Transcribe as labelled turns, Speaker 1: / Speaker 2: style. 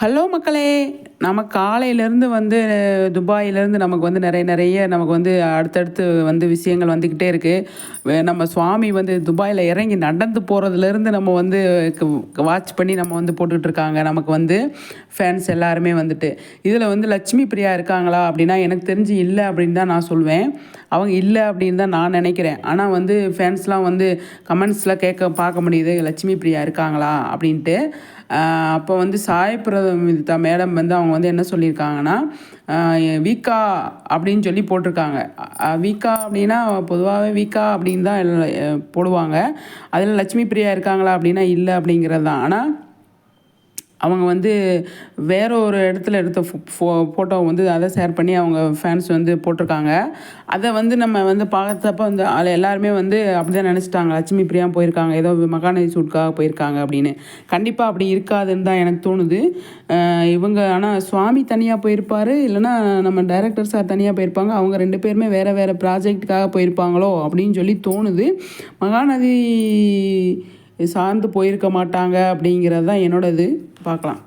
Speaker 1: Hello மக்களே நம்ம காலையிலேருந்து வந்து துபாயிலேருந்து நமக்கு வந்து நிறைய நிறைய நமக்கு வந்து அடுத்தடுத்து வந்து விஷயங்கள் வந்துக்கிட்டே இருக்குது நம்ம சுவாமி வந்து துபாயில் இறங்கி நடந்து போகிறதுலேருந்து நம்ம வந்து வாட்ச் பண்ணி நம்ம வந்து போட்டுக்கிட்டு இருக்காங்க நமக்கு வந்து ஃபேன்ஸ் எல்லாருமே வந்துட்டு. இதில் வந்து லட்சுமி பிரியா இருக்காங்களா அப்படின்னா எனக்கு தெரிஞ்சு இல்லை அப்படின்னு தான் நான் சொல்வேன். அவங்க இல்லை அப்படின்னு தான் நான் நினைக்கிறேன். ஆனால் வந்து ஃபேன்ஸ்லாம் வந்து கமெண்ட்ஸில் கேட்க பார்க்க முடியுது. லட்சுமி பிரியா இருக்காங்களா அப்படின்ட்டு. அப்போ வந்து சாயப்பிரதமிதா மேடம் வந்து அவங்க வந்து என்ன சொல்லியிருக்காங்கன்னா வீக்கா அப்படின்னு சொல்லி போட்டிருக்காங்க. வீக்கா அப்படின்னா பொதுவாகவே வீக்கா அப்படின்னு தான் போடுவாங்க. அதில் லட்சுமி பிரியா இருக்காங்களா அப்படின்னா இல்லை அப்படிங்கிறது தான். ஆனால் அவங்க வந்து வேற ஒரு இடத்துல எடுத்த ஃபோ ஃபோட்டோ வந்து அதை ஷேர் பண்ணி அவங்க ஃபேன்ஸ் வந்து போட்டிருக்காங்க. அதை வந்து நம்ம வந்து பார்த்தப்ப வந்து அதில் எல்லாருமே வந்து அப்படி தான் நினச்சிட்டாங்க. லட்சுமி பிரியா போயிருக்காங்க. ஏதோ மகாநதி சூட்காக போயிருக்காங்க அப்படின்னு. கண்டிப்பாக அப்படி இருக்காதுன்னு தான் எனக்கு தோணுது. இவங்க ஆனால் சுவாமி தனியாக போயிருப்பார் இல்லைன்னா நம்ம டைரக்டர் சார் தனியாக போயிருப்பாங்க. அவங்க ரெண்டு பேருமே வேறு வேறு ப்ராஜெக்ட்டுக்காக போயிருப்பாங்களோ அப்படின்னு சொல்லி தோணுது. மகாநதி சார்ந்து போயிருக்க மாட்டாங்க அப்படிங்கிறது தான் என்னோட இது பார்க்கலாம்.